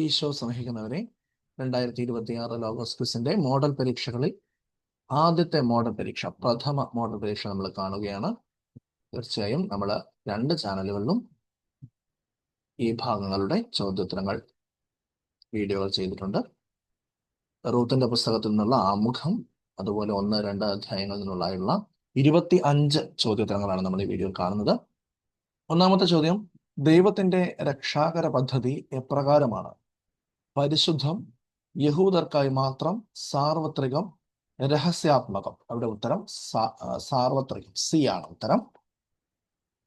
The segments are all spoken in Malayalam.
ഈശോ സ്നേഹിക്കുന്നവരെ രണ്ടായിരത്തി ഇരുപത്തി ആറ് ലോഗോസ് മോഡൽ പരീക്ഷകളിൽ ആദ്യത്തെ മോഡൽ പരീക്ഷ പ്രഥമ മോഡൽ പരീക്ഷ നമ്മൾ കാണുകയാണ്. തീർച്ചയായും നമ്മൾ രണ്ട് ചാനലുകളിലും ഈ ഭാഗങ്ങളുടെ ചോദ്യോത്തരങ്ങൾ വീഡിയോകൾ ചെയ്തിട്ടുണ്ട്. റൂത്തിന്റെ പുസ്തകത്തിൽ നിന്നുള്ള ആമുഖം അതുപോലെ ഒന്ന് രണ്ട് അധ്യായങ്ങളിൽ നിന്നുള്ള ഇരുപത്തി അഞ്ച് ചോദ്യോത്തരങ്ങളാണ് നമ്മൾ ഈ വീഡിയോയിൽ കാണുന്നത്. ഒന്നാമത്തെ ചോദ്യം ദൈവത്തിന്റെ രക്ഷാകര പദ്ധതി എപ്രകാരമാണ്? പരിശുദ്ധം യഹൂദർക്കായി മാത്രം സാർവത്രികം രഹസ്യാത്മകം. അവിടെ ഉത്തരം സാർവത്രികം. സി ആണ് ഉത്തരം.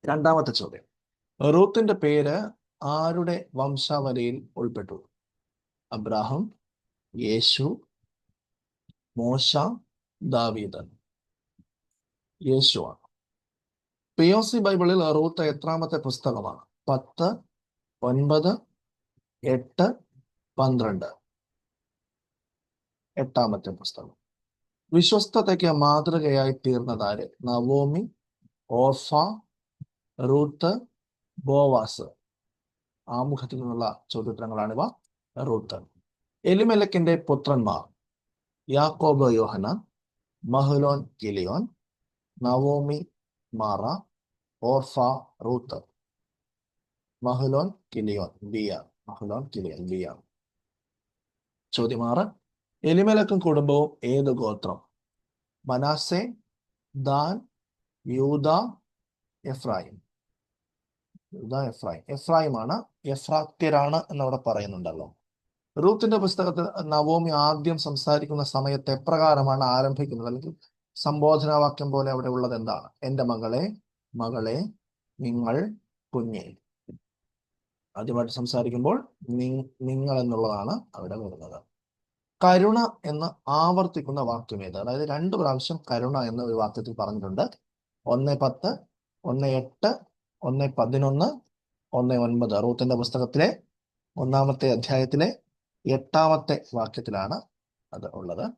രണ്ടാമത്തെ ചോദ്യം. റൂത്തിന്റെ പേര് ആരുടെ വംശാവലിയിൽ ഉൾപ്പെട്ടു? അബ്രാഹം യേശു മോശ ദാവീദൻ യേശുവാണ് പി ഒ സി ബൈബിളിൽ റൂത്ത് എത്രാമത്തെ പുസ്തകമാണ്? പത്ത് ഒൻപത് എട്ട് പന്ത്രണ്ട്. എട്ടാമത്തെ പുസ്തകം. വിശ്വസ്തതയ്ക്ക് മാതൃകയായി തീർന്നതാര്? Naomi Orpah Ruth Boaz. ആമുഖത്തിൽ നിന്നുള്ള ചോദ്യോത്തരങ്ങളാണിവ റൂത്ത്. എലിമലക്കിന്റെ പുത്രന്മാർ യാക്കോബ് യോഹന മഹലോൻ കിലിയോൻ നവോമി മാറ ഓർഫ റൂത്ത്. മഹലോൻ കിലിയോൻ ബിയ മഹലോൻ കിലിയോൻ ബിയ ചോദ്യം ആറ് എലിമലക്കും കുടുംബവും ഏത് ഗോത്രം? മനാസെ ദാൻ യൂത എഫ്രായിം. യൂത എഫ്രായിം. എഫ്രായിം ആണ് എഫ്രാത്യരാണ് എന്നവിടെ പറയുന്നുണ്ടല്ലോ. റൂത്തിന്റെ പുസ്തകത്തിൽ നവോമി ആദ്യം സംസാരിക്കുന്ന സമയത്ത് എപ്രകാരമാണ് ആരംഭിക്കുന്നത്? അല്ലെങ്കിൽ സംബോധനാവാക്യം പോലെ അവിടെ ഉള്ളത് എന്താണ്? എന്റെ മകളെ മകളെ നിങ്ങൾ കുഞ്ഞെ ആദ്യമായിട്ട് സംസാരിക്കുമ്പോൾ നിങ്ങൾ എന്നുള്ളതാണ് അവിടെ വരുന്നത്. കരുണ എന്ന് ആവർത്തിക്കുന്ന വാക്യം ഏത്? അതായത് രണ്ട് പ്രാവശ്യം കരുണ എന്ന ഒരു വാക്യത്തിൽ പറഞ്ഞിട്ടുണ്ട്. ഒന്ന് പത്ത് ഒന്ന് എട്ട് ഒന്ന് പതിനൊന്ന് ഒന്ന് ഒൻപത്. റൂത്തിന്റെ പുസ്തകത്തിലെ ഒന്നാമത്തെ അധ്യായത്തിലെ എട്ടാമത്തെ വാക്യത്തിലാണ് അത് ഉള്ളത്.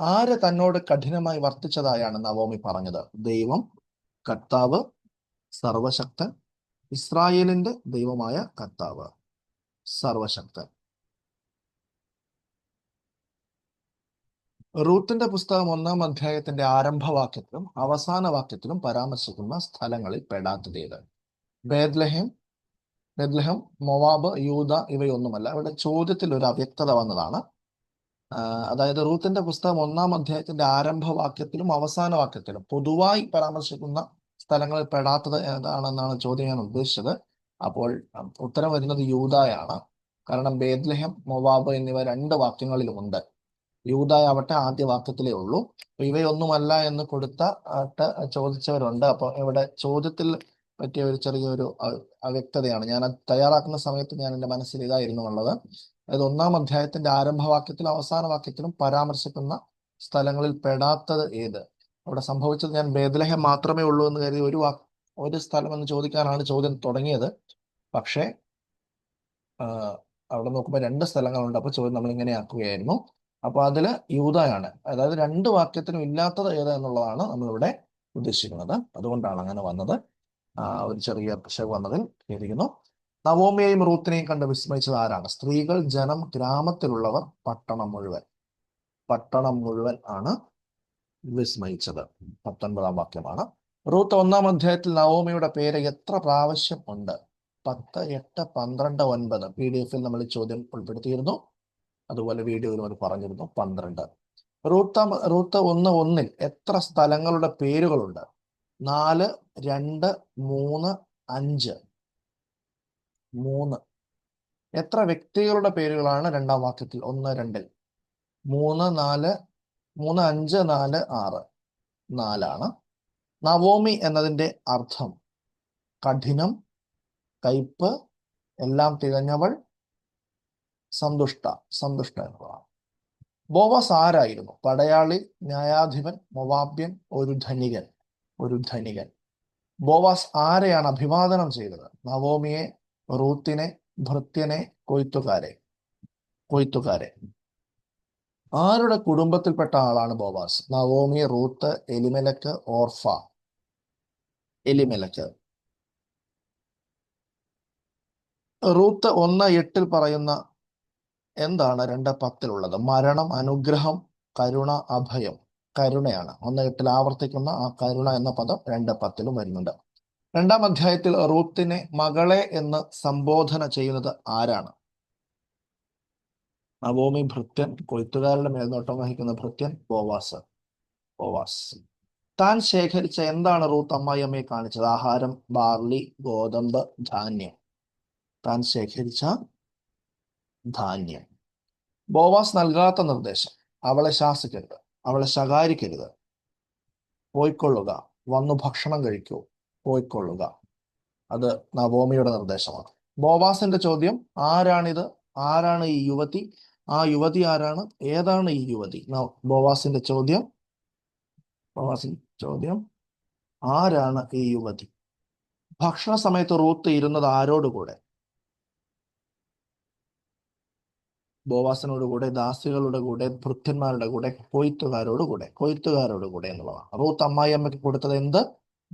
ആര് തന്നോട് കഠിനമായി വർത്തിച്ചതായാണ് നവോമി പറഞ്ഞത്? ദൈവം കർത്താവ് സർവശക്തൻ ഇസ്രായേലിന്റെ ദൈവമായ കർത്താവ് സർവശക്തൻ. റൂത്തിന്റെ പുസ്തകം ഒന്നാം അധ്യായത്തിന്റെ ആരംഭവാക്യത്തിലും അവസാന വാക്യത്തിലും പരാമർശിക്കുന്ന സ്ഥലങ്ങളിൽ പെടാത്തതേത്. ബേദ്ലഹേം ബേദ്ലഹം മൊവാബ് യൂത ഇവയൊന്നുമല്ല. ഇവിടെ ചോദ്യത്തിൽ ഒരു അവ്യക്തത വന്നതാണ്. അതായത് റൂത്തിന്റെ പുസ്തകം ഒന്നാം അധ്യായത്തിന്റെ ആരംഭവാക്യത്തിലും അവസാന വാക്യത്തിലും പൊതുവായി പരാമർശിക്കുന്ന സ്ഥലങ്ങളിൽ പെടാത്തത് ഏതാണെന്നാണ് ചോദ്യം ഞാൻ ഉദ്ദേശിച്ചത്. അപ്പോൾ ഉത്തരം വരുന്നത് യൂതായാണ് കാരണം ബേദ്ലഹം മൊവാബ് എന്നിവ രണ്ട് വാക്യങ്ങളിലുമുണ്ട്. യൂതായാവട്ടെ ആദ്യ വാക്യത്തിലേ ഉള്ളൂ. ഇവയൊന്നുമല്ല എന്ന് കൊടുത്ത ചോദിച്ചവരുണ്ട്. അപ്പൊ ഇവിടെ ചോദ്യത്തിൽ പറ്റിയ ഒരു ചെറിയൊരു അവ്യക്തതയാണ്. ഞാൻ അത് തയ്യാറാക്കുന്ന സമയത്ത് ഞാൻ എന്റെ മനസ്സിൽ ഇതായിരുന്നു ഉള്ളത്. അതായത് ഒന്നാം അധ്യായത്തിന്റെ ആരംഭവാക്യത്തിലും അവസാന വാക്യത്തിലും പരാമർശിക്കുന്ന സ്ഥലങ്ങളിൽ പെടാത്തത് ഏത്? അവിടെ സംഭവിച്ചത് ഞാൻ ബേദലഹം മാത്രമേ ഉള്ളൂ എന്ന് കരുതി ഒരു ഒരു സ്ഥലം എന്ന് ചോദിക്കാനാണ് ചോദ്യം തുടങ്ങിയത്. പക്ഷേ അവിടെ നോക്കുമ്പോൾ രണ്ട് സ്ഥലങ്ങളുണ്ട്. അപ്പോൾ ചോദ്യം നമ്മൾ ഇങ്ങനെ ആക്കുകയായിരുന്നു. അപ്പോൾ അതിൽ യൂതയാണ് അതായത് രണ്ട് വാക്യത്തിനും ഇല്ലാത്തത് ഏത് എന്നുള്ളതാണ് നമ്മളിവിടെ ഉദ്ദേശിക്കുന്നത്. അതുകൊണ്ടാണ് അങ്ങനെ വന്നത്. ഒരു ചെറിയ പിശക് വന്നതിൽ ഖേദിക്കുന്നു. നവോമിയെയും റൂത്തിനെയും കണ്ട് വിസ്മയിച്ചത് ആരാണ്? സ്ത്രീകൾ ജനം ഗ്രാമത്തിലുള്ളവർ പട്ടണം മുഴുവൻ. പട്ടണം മുഴുവൻ ആണ്. വിസ്മയിച്ചത് പത്തൊൻപതാം വാക്യമാണ്. റൂത്ത് ഒന്നാം അധ്യായത്തിൽ നവോമിയുടെ പേര് എത്ര പ്രാവശ്യം ഉണ്ട്? പത്ത് എട്ട് പന്ത്രണ്ട് ഒൻപത്. പി ഡി എഫിൽ നമ്മൾ ചോദ്യം ഉൾപ്പെടുത്തിയിരുന്നു. അതുപോലെ വീഡിയോയിലും അത് പറഞ്ഞിരുന്നു. പന്ത്രണ്ട്. റൂത്ത റൂത്ത് ഒന്ന് ഒന്നിൽ എത്ര സ്ഥലങ്ങളുടെ പേരുകളുണ്ട്? നാല് രണ്ട് മൂന്ന് അഞ്ച്. മൂന്ന്. എത്ര വ്യക്തികളുടെ പേരുകളാണ് രണ്ടാം വാക്യത്തിൽ ഒന്ന് രണ്ടിൽ മൂന്ന് നാല് മൂന്ന് അഞ്ച് നാല് ആറ്. നാലാണ്. നവോമി എന്നതിന്റെ അർത്ഥം കഠിനം കയ്പ് എല്ലാം തികഞ്ഞവൾ സന്തുഷ്ട സന്തുഷ്ട എന്നതാണ്. ബോവാസ് ആരായിരുന്നു? പടയാളി ന്യായാധിപൻ മൊവാബ്യൻ ഒരു ധനികൻ ഒരു ധനികൻ. ബോവാസ് ആരെയാണ് അഭിവാദനം ചെയ്തത്? നവോമിയെ റൂത്തിനെ ഭൃത്യനെ കൊയ്ത്തുകാരെ. കൊയ്ത്തുകാരെ. ആരുടെ കുടുംബത്തിൽപ്പെട്ട ആളാണ് Boaz Naomi Ruth Elimelech Orpah? Elimelech Ruth ഒന്ന് എട്ടിൽ പറയുന്ന എന്താണ് രണ്ട് പത്തിലുള്ളത്? മരണം അനുഗ്രഹം കരുണ അഭയം. കരുണയാണ്. ഒന്ന് എട്ടിൽ ആവർത്തിക്കുന്ന ആ കരുണ എന്ന പദം രണ്ട് പത്തിലും വരുന്നുണ്ട്. രണ്ടാം അധ്യായത്തിൽ റൂത്തിനെ മകളെ എന്ന് സംബോധന ചെയ്യുന്നത് ആരാണ്? നവോമി ഭൃത്യൻ കൊയ്ത്തുകാരുടെ മേൽനോട്ടം വഹിക്കുന്ന ഭൃത്യൻ ബോവാസ്. ബോവാസ്. താൻ ശേഖരിച്ച എന്താണ് റൂത്ത് അമ്മായിയമ്മയെ കാണിച്ചത്? ആഹാരം ബാർലി ഗോതമ്പ് ധാന്യം. താൻ ശേഖരിച്ച ധാന്യം. ബോവാസ് നൽകാത്ത നിർദ്ദേശം. അവളെ ശാസിക്കരുത്. അവളെ ശകാരിക്കരുത്. പോയിക്കൊള്ളുക. വന്നു ഭക്ഷണം കഴിക്കൂ. പോയിക്കൊള്ളുക. അത് നവോമിയുടെ നിർദ്ദേശമാണ്. ബോവാസിന്റെ ചോദ്യം ആരാണിത്? ആരാണ് ഈ യുവതി? ആ യുവതി ആരാണ്? ഏതാണ് ഈ യുവതി? ബോവാസിന്റെ ചോദ്യം. ബോവാസിന്റെ ചോദ്യം. ആരാണ് ഈ യുവതി? ഭക്ഷണ സമയത്ത് റൂത്ത് ഇരുന്നത് ആരോടുകൂടെ? ബോവാസിനോട് കൂടെ ദാസികളുടെ കൂടെ ഭൃത്യന്മാരുടെ കൂടെ കൊയ്ത്തുകാരോട് കൂടെ കൊയ്ത്തുകാരോട് കൂടെ എന്നുള്ളതാണ്. റൂത്ത് അമ്മായി അമ്മയ്ക്ക് കൊടുത്തത് എന്ത്?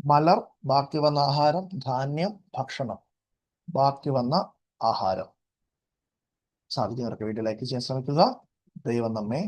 മലർ ബാക്കി വന്ന ആഹാരം ധാന്യം ഭക്ഷണം. ബാക്കി വന്ന ആഹാരം. സാധിക്കുന്നവർക്ക് വീഡിയോ ലൈക്ക് ചെയ്യാൻ ശ്രമിക്കുക. ദൈവം നമ്മെ